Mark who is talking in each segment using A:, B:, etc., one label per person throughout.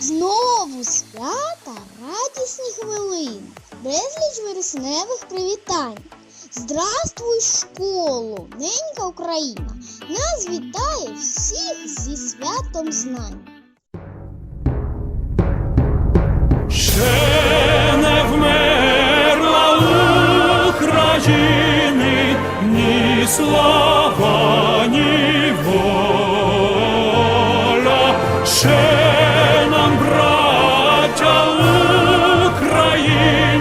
A: Знову свята, радісні хвилини, безліч вересневих привітань. Здравствуй, школу, ненька Україна, нас вітає всіх зі святом знань.
B: Ще не вмерла України ні слава,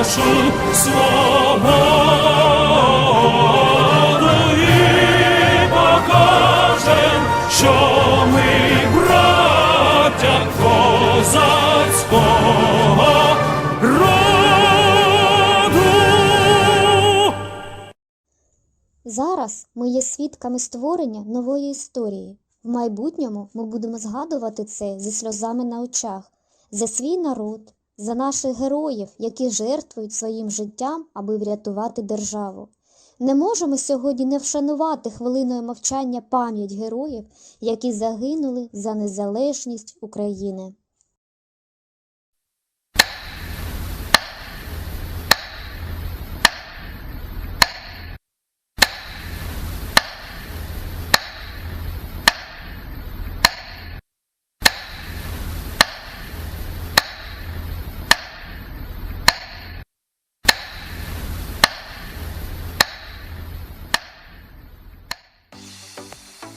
B: нашу свободу і покажем, що ми браття козацького роду.
C: Зараз ми є свідками створення нової історії. В майбутньому ми будемо згадувати це зі сльозами на очах, за свій народ, за наших героїв, які жертвують своїм життям, аби врятувати державу. Не можемо сьогодні не вшанувати хвилиною мовчання пам'ять героїв, які загинули за незалежність України.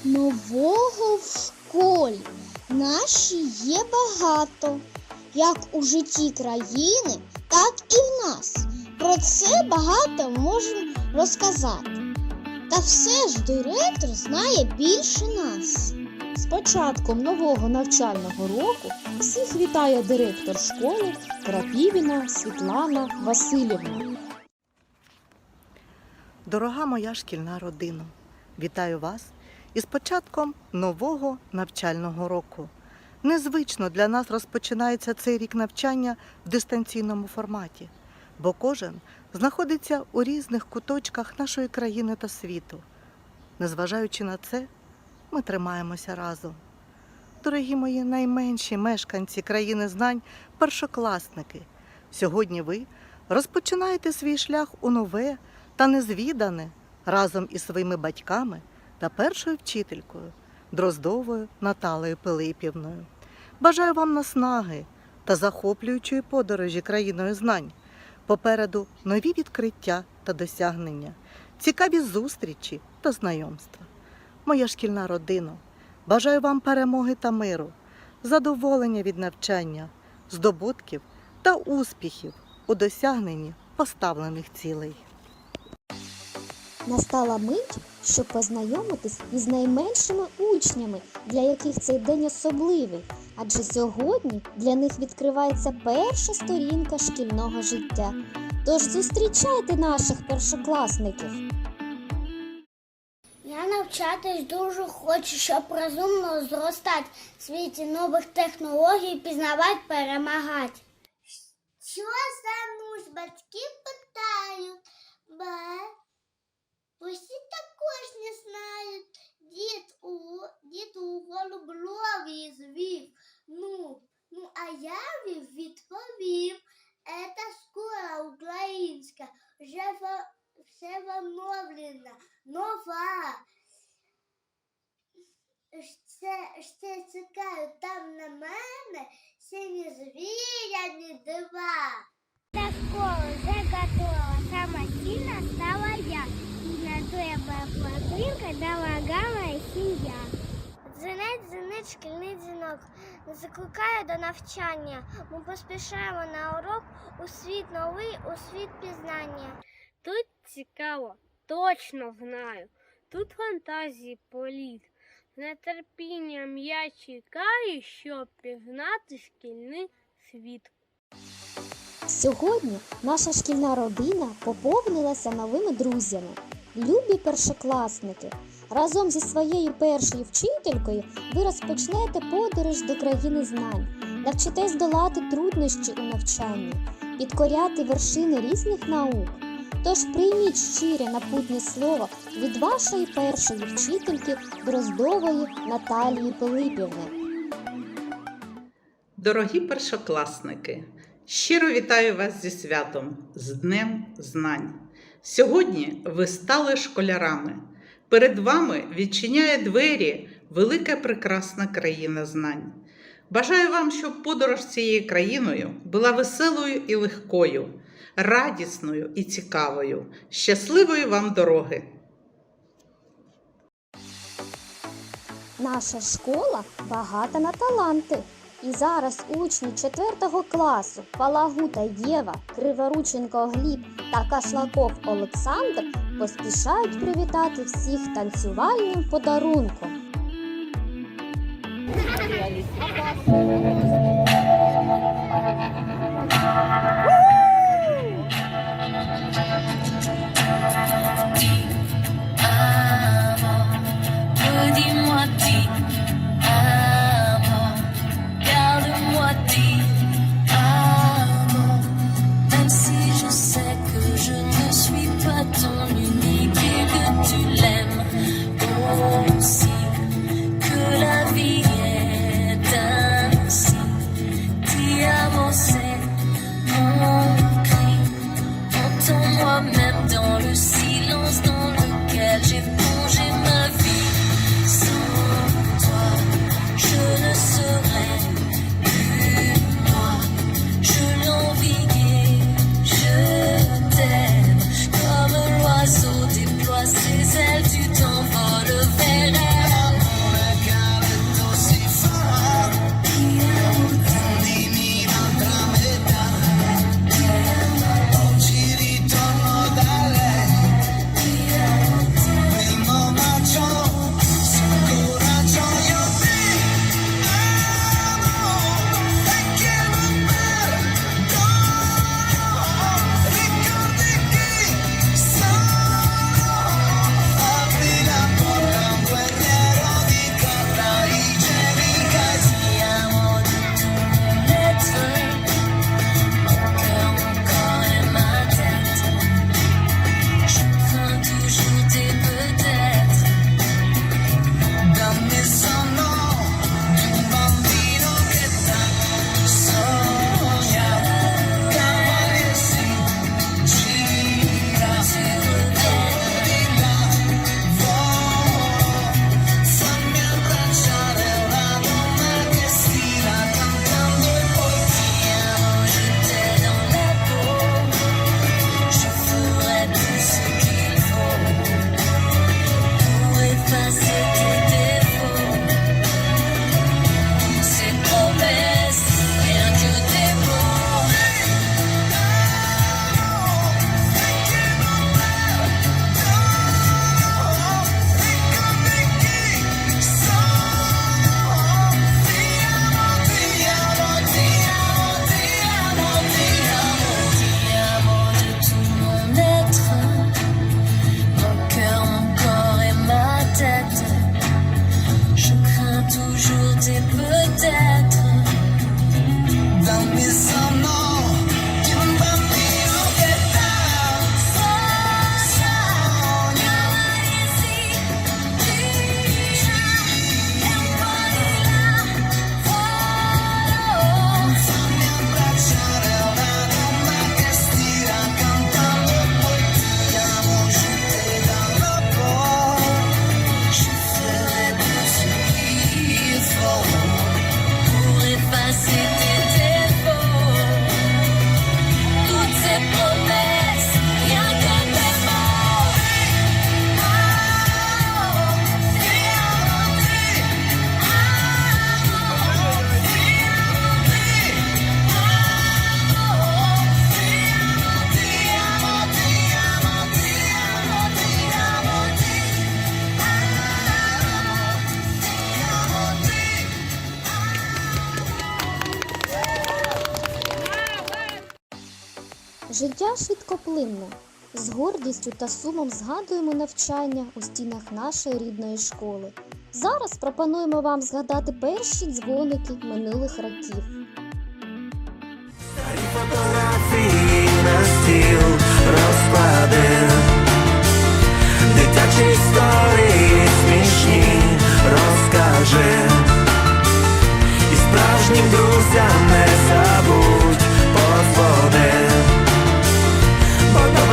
A: Нового в школі наші є багато, як у житті країни, так і в нас. Про це багато можемо розказати. Та все ж директор знає більше нас.
D: З початком нового навчального року всіх вітає директор школи Крапівіна Світлана Васильівна.
E: Дорога моя шкільна родина, вітаю вас із початком нового навчального року. Незвично для нас розпочинається цей рік навчання в дистанційному форматі, бо кожен знаходиться у різних куточках нашої країни та світу. Незважаючи на це, ми тримаємося разом. Дорогі мої найменші мешканці країни знань, першокласники, сьогодні ви розпочинаєте свій шлях у нове та незвідане разом із своїми батьками та першою вчителькою Дроздовою Наталею Пилипівною. Бажаю вам наснаги та захоплюючої подорожі країною знань. Попереду нові відкриття та досягнення, цікаві зустрічі та знайомства. Моя шкільна родина, бажаю вам перемоги та миру, задоволення від навчання, здобутків та успіхів у досягненні поставлених цілей.
C: Настала мить, щоб познайомитись із найменшими учнями, для яких цей день особливий, адже сьогодні для них відкривається перша сторінка шкільного життя. Тож зустрічайте наших першокласників.
A: Я навчатись дуже хочу, щоб розумно зростати в світі нових технологій, пізнавати, перемагати. Що за нуж батьки питають? Усі також не знают, дід у дід у голуброві звів. Ну, ну а я відповів. Ета школа українська вже все встановлена, нова. Ще, ще чекають там на мене, ще ні звіря, не дива.
F: Та школа вже готова, самостійно дорогая сім'я. Дзвенить, дзвенить шкільний дзвінок. Закликає до навчання. Ми поспішаємо на урок у світ новий, у світ пізнання.
G: Тут цікаво, точно знаю. Тут фантазії політ. З нетерпінням я чекаю, щоб пізнати шкільний світ.
C: Сьогодні наша шкільна родина поповнилася новими друзями. Любі першокласники! Разом зі своєю першою вчителькою ви розпочнете подорож до країни знань, навчитесь долати труднощі у навчанні, підкоряти вершини різних наук. Тож прийміть щире напутнє слово від вашої першої вчительки Дроздової Наталії Пилипівни.
H: Дорогі першокласники, щиро вітаю вас зі святом, з Днем Знань. Сьогодні ви стали школярами. Перед вами відчиняє двері велика прекрасна країна знань. Бажаю вам, щоб подорож цією країною була веселою і легкою, радісною і цікавою. Щасливої вам дороги!
C: Наша школа багата на таланти. І зараз учні 4 класу Палагута Єва, Криворученко Гліб та Кашлаков Олександр поспішають привітати всіх танцювальним подарунком. Швидкоплинне. З гордістю та сумом згадуємо навчання у стінах нашої рідної школи. Зараз пропонуємо вам згадати перші дзвоники минулих років.
I: Фотографії на стіл розклади, дитячі історії смішні розкажи, і справжнім друзям не забудь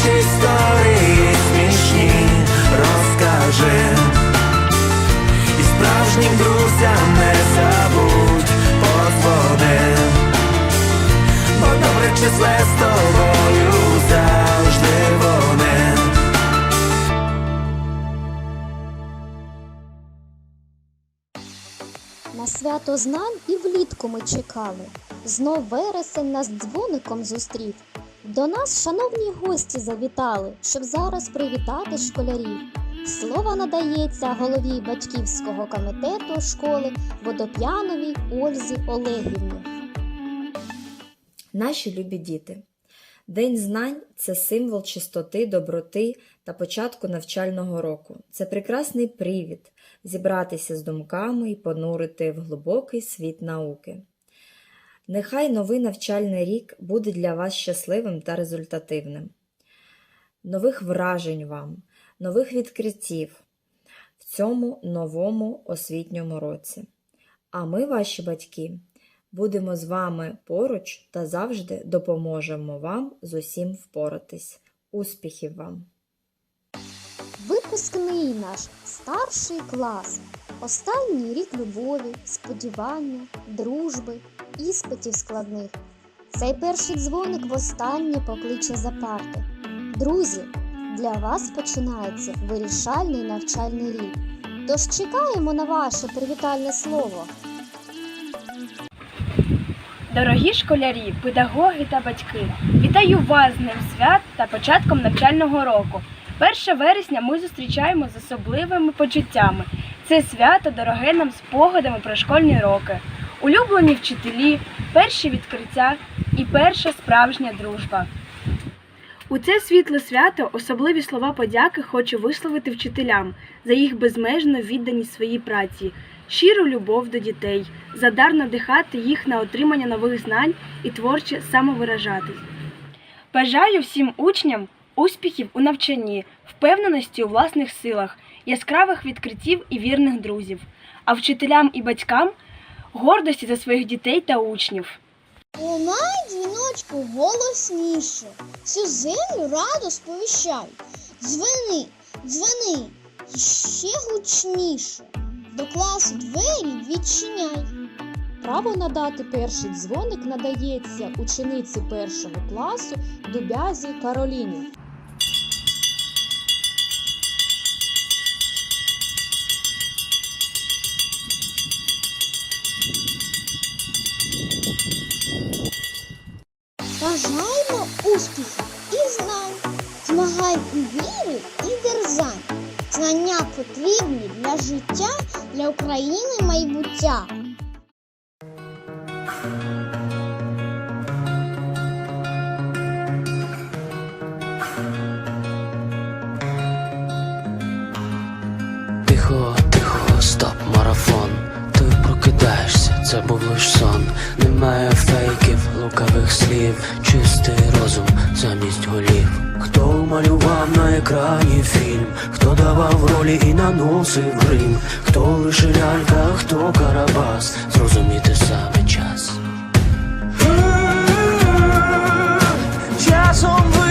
I: Історії смішні розкажи, і справжнім друзям не забудь подзвони, бо добре числе з тобою завжди вони.
C: На свято знань і влітку ми чекали. Знов вересень нас дзвоником зустрів. До нас шановні гості завітали, щоб зараз привітати школярів. Слово надається голові батьківського комітету школи Водоп'яновій Ользі Олегівні.
J: Наші любі діти. День знань це символ чистоти, доброти та початку навчального року. Це прекрасний привід зібратися з думками і понурити в глибокий світ науки. Нехай новий навчальний рік буде для вас щасливим та результативним. Нових вражень вам, нових відкриттів в цьому новому освітньому році. А ми, ваші батьки, будемо з вами поруч та завжди допоможемо вам з усім впоратись. Успіхів вам!
C: Випускний наш старший клас. Останній рік любові, сподівання, дружби, іспитів складних. Цей перший дзвоник востаннє покличе за парти. Друзі, для вас починається вирішальний навчальний рік. Тож чекаємо на ваше привітальне слово.
K: Дорогі школярі, педагоги та батьки, вітаю вас з Днем свят та початком навчального року. 1 вересня ми зустрічаємо з особливими почуттями. Це свято дороге нам спогадами про школьні роки, улюблені вчителі, перші відкриття і перша справжня дружба. У це світле свято особливі слова подяки хочу висловити вчителям за їх безмежну відданість своїй праці, щиру любов до дітей, за дар надихати їх на отримання нових знань і творче самовиражатись. Бажаю всім учням успіхів у навчанні, впевненості у власних силах, яскравих відкриттів і вірних друзів, а вчителям і батькам гордості за своїх дітей та учнів.
A: Лунай дзвіночку голосніше, всю землю радо сповіщай. Дзвени, і ще гучніше. До класу двері відчиняй.
D: Право надати перший дзвоник надається учениці першого класу Дубязі Кароліні.
A: Бажаємо успіхів і знань. Змагай у вірі і дерзань. Знання потрібні для життя, для України майбуття.
I: Тихо, тихо, стоп, марафон. Ти прокидаєшся, це був лиш сон. Немає фейків,
L: лукавих слів, чистий розум замість голів. Хто малював на екрані фільм, хто давав ролі і наносив грим, хто лише лялька, хто карабас, зрозуміти саме час. Часом ви.